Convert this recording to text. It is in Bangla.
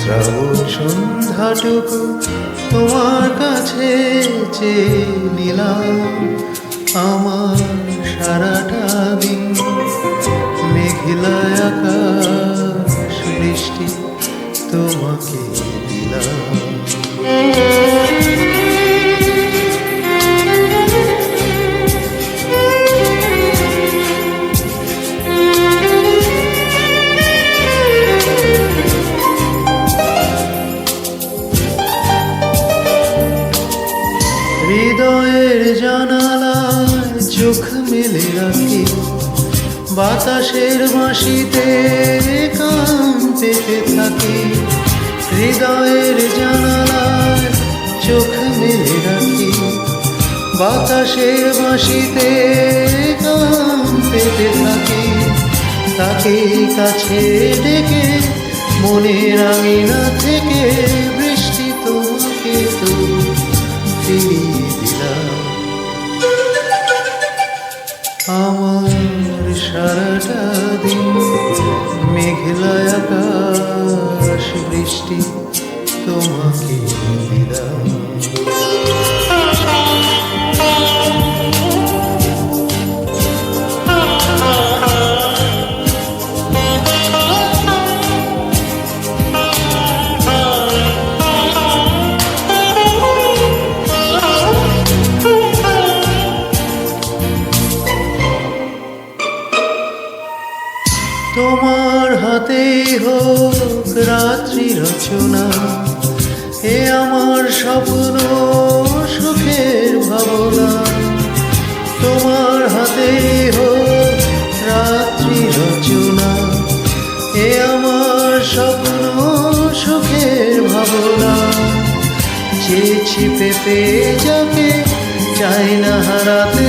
শ্রাবণ সন্ধ্যাটুকু তোমার কাছে চেয়ে নিলাম। আমার সারাটা দিন মেঘলা আকাশ হৃদয়ের জানালায় চোখ মেলে রাখি। বাতাসের বাঁশিতে কান পেতে থাকি। হৃদয়ের জানালায় চোখ মেলে রাখি। বাতাসের বাঁশিতে কান পেতে থাকি। তাকে কাছে ডেকে, মনের আঙিনা থেকে আমার সারাটা দিন মেঘলা আকাশ বৃষ্টি তোমাকে হোক, রাত্রি রচনা, এ আমার স্বপ্ন সুখের ভাবনা। তোমার হাতে হোক রাত্রি রচনা, এ আমার স্বপ্ন সুখের ভাবনা। চেয়েছি পেতে যাকে চাই না হারাতে